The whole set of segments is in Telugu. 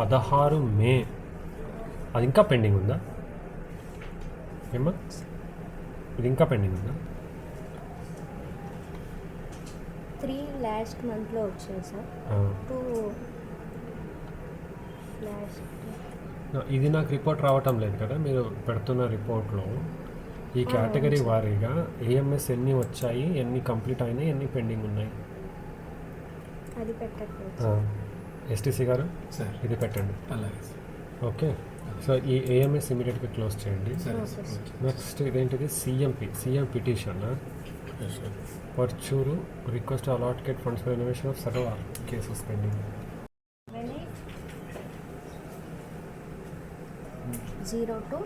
పదహారు మే. అది ఇంకా పెండింగ్ ఉందా? ఏమ్మా? ఇది ఇంకా పెండింగ్ ఉందా? త్రీ లాస్ట్ మంత్లో వచ్చాయి సార్. టూ ఇది నాకు రిపోర్ట్ రావటం లేదు కదా మీరు పెడుతున్న రిపోర్ట్లో. ఈ కేటగిరీ వారీగా ఏఎంఎస్ ఎన్ని వచ్చాయి ఎన్ని కంప్లీట్ అయినాయి ఎన్ని పెండింగ్ ఉన్నాయి? అది పెట్టట్లేదు ఎస్టీసీ గారు? సార్. ఇది పెట్టండి. అలాగే ఓకే. సో ఈ ఏఎంఎస్ ఇమీడియట్గా క్లోజ్ చేయండి. నెక్స్ట్ ఇదేంటిది? CMP CM petition Parchur request allocate funds for invasion of serve cases pending zero two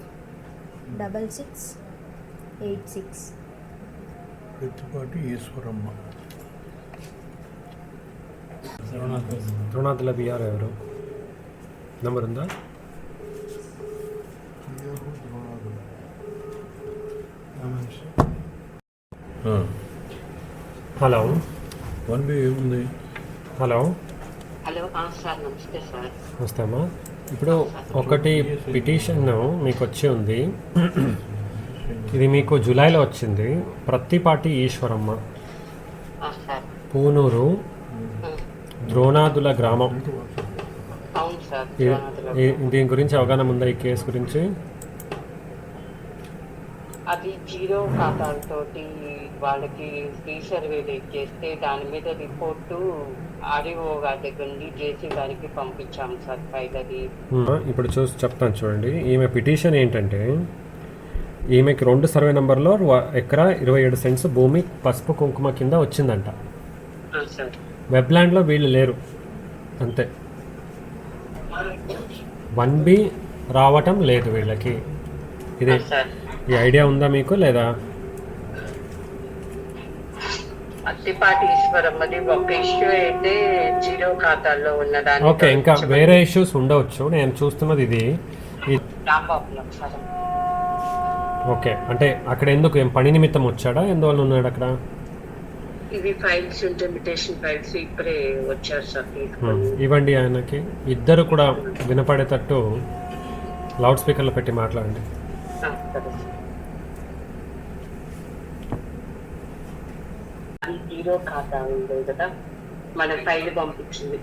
double six eight six Prathipati Eswaramma రుణాదుల BR ఎవరు? నంబర్ ఉందా? హలో. వన్ బి ఏముంది? హలో. హలో ఆ, సార్ నమస్తే సార్. నమస్తే అమ్మా ఇప్పుడు ఒకటి పిటిషన్ మీకు వచ్చి ఉంది. ఇది మీకు జూలైలో వచ్చింది. ప్రత్తిపాటి ఈశ్వరమ్మ. ఆ, సార్. పూనూరు ద్రోణాదుల గ్రామం. దీని గురించి అవగాహన ఉందా ఈ కేసు గురించి? అది జీరో ఖాతాలతోటి వాళ్ళకి రీసర్వే చేస్తే దాని మీద రిపోర్టు ఆర్డీఓ గారి దగ్గర నుండి జేసీ గారికి పంపించాం సార్ ఫైల్ అది. ఇప్పుడు చూసి చెప్తాను చూడండి. ఈమె పిటిషన్ ఏంటంటే ఈమెకి రెండు సర్వే నెంబర్లో ఎకరా ఇరవై ఏడు సెంట్స్ భూమి పసుపు కుంకుమ కింద వచ్చిందంట. వెబ్లాండ్లో వీళ్ళు లేరు. అంతే. వన్ బి రావటం లేదు వీళ్ళకి. ఇది ఈ ఐడియా ఉందా మీకు లేదా? అత్తిపాటి ఈశ్వరమ్మది ఒక ఇష్యూ అయితే జీరో ఖాతాల్లో ఉన్నదాన్ని ఓకే ఇంకా వేరే ఇష్యూస్ ఉండవచ్చు. నేను చూస్తున్నది ఇది. ఓకే అంటే అక్కడ ఎందుకు? ఏం పని నిమిత్తం వచ్చాడా? ఎందువల్ల ఉన్నాడు అక్కడ? ఇవి ఫైల్స్ ఇంటర్మిటేషన్ ఫైల్స్ ఇప్పుడే వచ్చారు సార్ ఇవ్వండి ఆయనకి. ఇద్దరు కూడా వినపడేటట్టు లౌడ్ స్పీకర్లో పెట్టి మాట్లాడండి. జీరో ఖాతా ఉంది కదా మన ఫైల్ పంపించింది.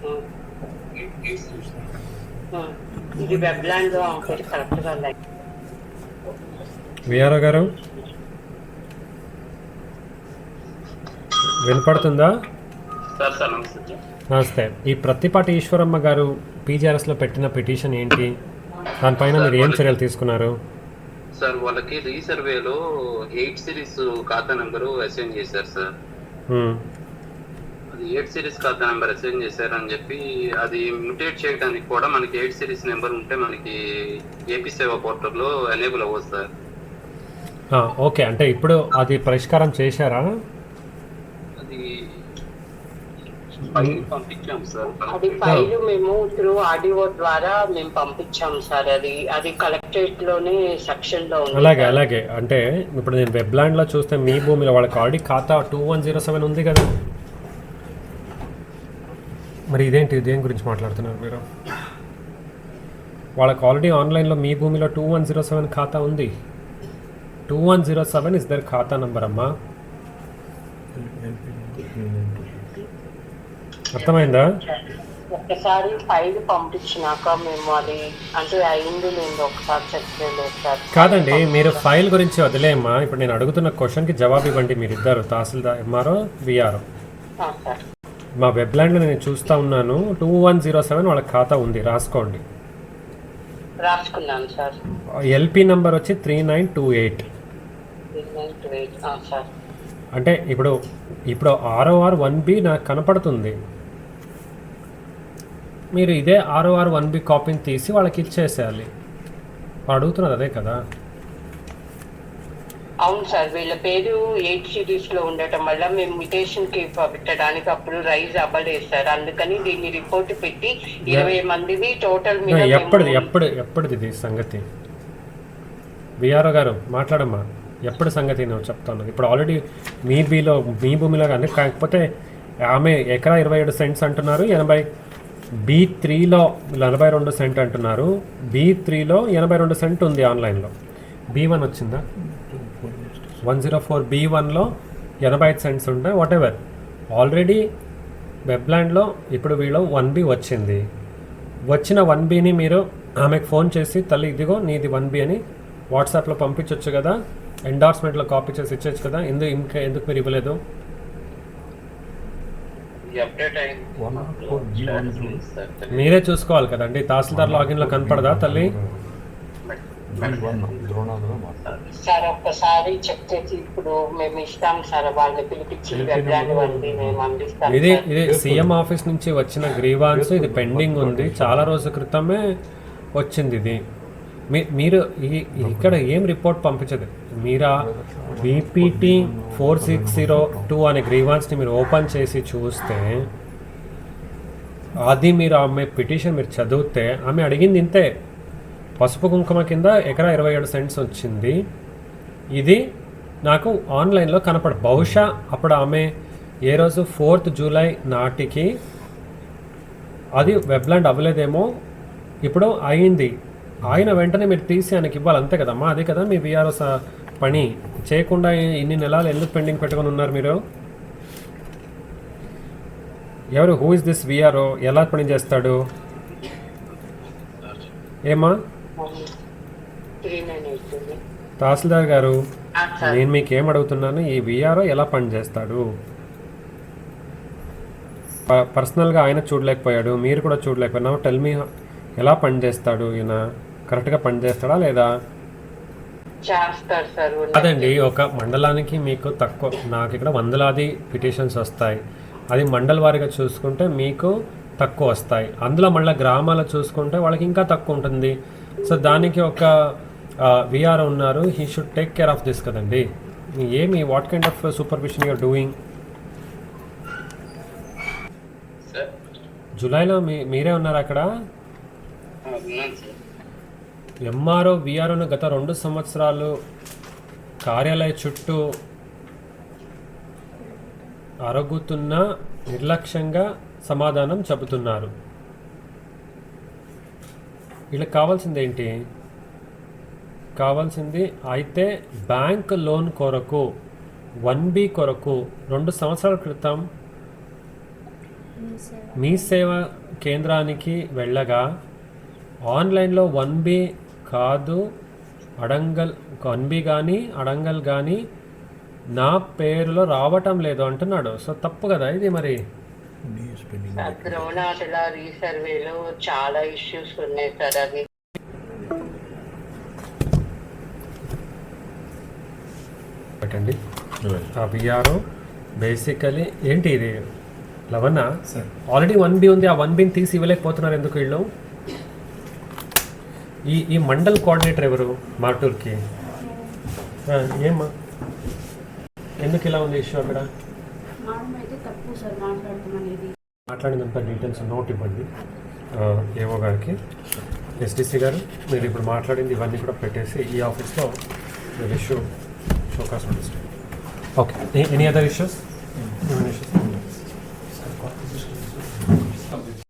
ఇది వెబ్లాండ్లో ఆఫీస్ కరెక్ట్గా లైక్ విఆర్ఓ గారు? వినపడుతుందా? సార్ సార్ నమస్తే. నమస్తే. ఈ ప్రత్తిపాటి ఈశ్వరమ్మ గారు పీజీఆర్ఎస్లో పెట్టిన పిటిషన్ ఏంటి? దానిపైన మీరు ఏం చర్యలు తీసుకున్నారు? సార్ వాళ్ళకి రీసర్వేలో ఎయిట్ సిరీస్ ఖాతా నెంబరు అసైన్ చేశారు సార్. అది ఎయిట్ సిరీస్ ఖాతా నెంబర్ అసైన్ చేశారు అని చెప్పి అది మ్యూటేట్ చేయడానికి కూడా మనకి ఎయిట్ సిరీస్ నెంబర్ ఉంటే మనకి ఏపీ సేవా పోర్టల్లో ఎనేబుల్ అవ్వదు సార్. ఓకే. అంటే ఇప్పుడు అది పరిష్కారం చేశారా? అది ఫైల్ పంపించాం సార్. అది ఫైల్ మేము త్రూ ఆడియో ద్వారా మేము పంపించాం సార్. అది అది కలెక్టరేట్లోనే సెక్షన్లో ఉంది అలాగే. అలాగే. అంటే ఇప్పుడు నేను వెబ్లాండ్లో చూస్తే మీ భూమిలో వాళ్ళకి ఆల్రెడీ ఖాతా టూ వన్ జీరో సెవెన్ ఉంది కదా? మరి ఇదేంటి దేని గురించి మాట్లాడుతున్నారు మీరు? వాళ్ళకి ఆల్రెడీ ఆన్లైన్లో మీ భూమిలో టూ వన్ జీరో సెవెన్ ఖాతా ఉంది. Two one zero seven is their ఖాతా నంబర్ అమ్మా. అర్థమైందా? ఒకసారి ఫైల్ పంపించినాక మేము అది అంటే అయింది లేదు ఒకసారి చెక్ చేయలేదు కాదండి మీరు ఫైల్ గురించి వదిలేయమ్మా. ఇప్పుడు నేను అడుగుతున్న క్వశ్చన్కి జవాబు ఇవ్వండి మీరు ఇద్దరు తహసీల్దార్ ఎంఆర్ఓ విఆర్ఓ. మా వెబ్లాండ్లో నేను చూస్తూ ఉన్నాను టూ వన్ జీరో సెవెన్ వాళ్ళ ఖాతా ఉంది రాసుకోండి. రాసుకున్నాను సార్. ఎల్పి నంబర్ వచ్చి త్రీ నైన్ టూ ఎయిట్. అంటే ఇప్పుడు ఇప్పుడు ఆర్ఓఆర్ వన్ బి నాకు కనపడుతుంది. మీరు ఇదే ఆర్ఓఆర్ వన్ బి కాపీని తీసి వాళ్ళకి ఇచ్చేసేయాలి. వాళ్ళు అడుగుతున్నారు అదే కదా. అవును సార్ వీళ్ళ పేరు ఎయిట్ సిరీస్లో ఉండటం వల్ల మేము మ్యుటేషన్కి పెట్టడానికి అప్పుడు రైజ్ అవ్వలేదు సార్. అందుకని దీన్ని రిపోర్ట్ పెట్టి ఇరవై మందివి టోటల్ ఎప్పటిది ఎప్పుడు ఎప్పటిది ఇది సంగతి? విఆర్ఓ గారు మాట్లాడమ్మా. ఎప్పుడు సంగతి నేను చెప్తాను. ఇప్పుడు ఆల్రెడీ మీ బీలో మీ భూమిలో కానీ కాకపోతే ఆమె ఎకరా ఇరవై ఏడు సెంట్స్ అంటున్నారు ఎనభై బీ త్రీలో నలభై రెండు సెంట్ అంటున్నారు. బీ త్రీలో ఎనభై రెండు సెంట్ ఉంది ఆన్లైన్లో. బీ వన్ వచ్చిందా? వన్ జీరో ఫోర్ బీ వన్లో ఎనభై ఐదు సెంట్స్ ఉంటాయి వాట్ ఎవర్ ఆల్రెడీ వెబ్లాండ్లో ఇప్పుడు వీళ్ళు వన్ బి వచ్చింది. వచ్చిన వన్ బీని మీరు ఆమెకు ఫోన్ చేసి తల్లి ఇదిగో నీది వన్ బి అని వాట్సాప్లో పంపించవచ్చు కదా. ఎండార్స్మెంట్లో కాపీ చేసి ఇచ్చేచ్చు కదా? ఎందుకు ఇంకా ఎందుకు మీరు ఇవ్వలేదు? మీరే చూసుకోవాలి కదండి తహసీల్దార్ లాగిన్లో కనపడదా తల్లి? సార్ ఒక్కసారి చేసి ఇప్పుడు మేము ఇస్తాం సార్ వాళ్ళని పిలిపించి ఇది. ఇది సీఎం ఆఫీస్ నుంచి వచ్చిన గ్రీవాన్స్ ఇది పెండింగ్ ఉంది. చాలా రోజుల క్రితమే వచ్చింది ఇది. మీ మీరు ఈ- ఇక్కడ ఏం రిపోర్ట్ పంపించదు? మీరా BPT four six zero two అనే గ్రీవాన్స్ని మీరు ఓపెన్ చేసి చూస్తే అది మీరు ఆమె పిటిషన్ మీరు చదివితే ఆమె అడిగింది ఇంతే. పసుపు కుంకుమ కింద ఎకరా ఇరవై ఏడు సెంట్స్ వచ్చింది. ఇది నాకు ఆన్లైన్లో కనపడ బహుశా అప్పుడు ఆమె ఏ రోజు ఫోర్త్ జూలై నాటికి అది వెబ్లాండ్ అవ్వలేదేమో ఇప్పుడు అయింది. ఆయన వెంటనే మీరు తీసి ఆయనకి ఇవ్వాలి అంతే కదమ్మా. అదే కదా మీ విఆర్ఓ పని చేయకుండా ఇన్ని నెలలు ఎందుకు పెండింగ్ పెట్టుకొని ఉన్నారు మీరు? ఎవరు? హూ ఇస్ దిస్ విఆర్ఓ ఎలా పని చేస్తాడు? ఏమా? తహసీల్దార్ గారు నేను మీకు ఏం అడుగుతున్నాను? ఈ విఆర్ఓ ఎలా పనిచేస్తాడు ప- పర్సనల్గా ఆయన చూడలేకపోయాడు మీరు కూడా చూడలేకపోయినా టెల్ మీ ఎలా పనిచేస్తాడు ఈయన? కరెక్ట్గా పనిచేస్తాడా లేదా? చేస్తారు సార్ అదండి ఒక మండలానికి మీకు తక్కువ నాకు ఇక్కడ వందలాది పిటిషన్స్ వస్తాయి. అది మండల వారీగా చూసుకుంటే మీకు తక్కువ వస్తాయి. అందులో మళ్ళీ గ్రామాలు చూసుకుంటే వాళ్ళకి ఇంకా తక్కువ ఉంటుంది. సో దానికి ఒక విఆర్ ఉన్నారు. He should take care of this కదండి. ఏమి what kind of supervision your doing sir జూలైలో మీ మీరే ఉన్నారు అక్కడ? ఎంఆర్ఓ విఆర్ఓను గత రెండు సంవత్సరాలు కార్యాలయ చుట్టూ అరుగుతున్న నిర్లక్ష్యంగా సమాధానం చెబుతున్నారు. వీళ్ళకి కావాల్సింది ఏంటి కావాల్సింది అయితే బ్యాంక్ లోన్ కొరకు వన్ బి కొరకు రెండు సంవత్సరాల క్రితం మీ సేవ మీ సేవ కేంద్రానికి వెళ్ళగా ఆన్లైన్లో వన్ బి కాదు అడంగల్ వన్ బి కానీ అడంగల్ కానీ నా పేరులో రావటం లేదు అంటున్నాడు. సో తప్పు కదా ఇది మరి? రీసర్వేలో చాలా ఇష్యూస్ ఉన్నాయి సార్. అది పెట్టండి. ఆ విఆర్ఓ బేసికలీ ఏంటి ఇది? లవన్నా ఆల్రెడీ వన్ బి ఉంది. ఆ వన్ బిని తీసి ఇవ్వలేకపోతున్నారు ఎందుకు వీళ్ళు? ఈ ఈ మండల్ కోఆర్డినేటర్ ఎవరు? మార్టూర్కి. ఆ, ఏమ్మా ఎందుకు ఇలా ఉంది ఇష్యూ అక్కడ? మేడం అయితే తప్పు సార్ మాట్లాడతామనేది మాట్లాడినంత డీటెయిల్స్ నోట్ ఇవ్వండి. ఏవో గారికి. ఎస్డిసి గారు మీరు ఇప్పుడు మాట్లాడింది ఇవన్నీ కూడా పెట్టేసి ఈ ఆఫీస్లో మీరు issue show cause okay. Any other issues issues